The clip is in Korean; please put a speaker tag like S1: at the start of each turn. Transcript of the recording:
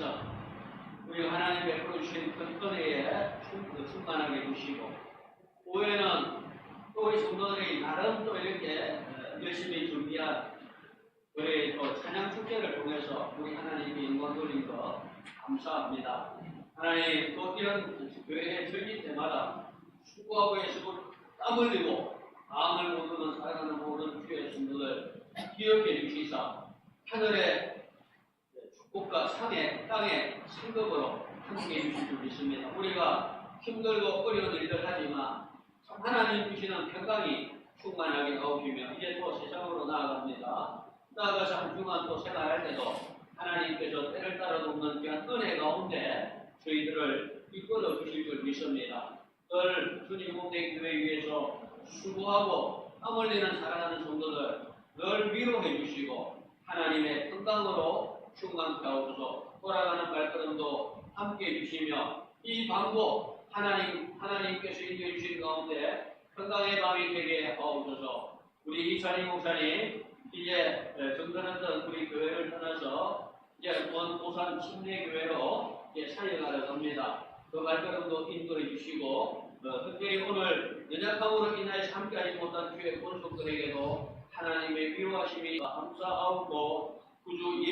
S1: 통해서 우리 하나님 베풀어 주신 큰 은혜에 충- 충만하게 주시고 후에는 또 우리 성도들이 나름 또 이렇게 어, 열심히 준비한 우리 또 찬양 축제를 통해서 우리 하나님께 영광 돌린 거 감사합니다. 하나님 또 이런 교회 절기 때마다 수고하고 애쓰고 땀 흘리고 마음을 모르는 사랑하는 모든 주의 성도들 기억해 주시사 하늘의 축복과 상의 땅의 상급으로 함께 해주실 줄 믿습니다. 우리가 힘들고 어려운 일들 하지만 참 하나님 주시는 평강이 충만하게 가오시며 이제 또 세상으로 나아갑니다. 나아가서 한 주간 또 생활할 때도 하나님께서 때를 따라 돕는 귀한 은혜 가운데 저희들을 이끌어 주실 줄 믿습니다. 늘 주님 몸된 교회 위해서 수고하고 땀 흘리는 사랑하는 성도들 늘 위로해 주시고 하나님의 건강으로 충만케 하옵소서 돌아가는 발걸음도 함께 해주시며 이 방법 하나님 하나님께서 인도해 주신 가운데 건강의 밤이 되게 하옵소서 우리 이찬희 목사님 이제 정선했던 우리 교회를 떠나서 이제 먼 고산 침례교회로 이제 살려가려 합니다. 그 발걸음도 인도해 주시고 어, 특별히 오늘 연약함으로 인하여 함께하지 못한 주의 권속들에게도 하나님의 위로하심이 감사하고 구주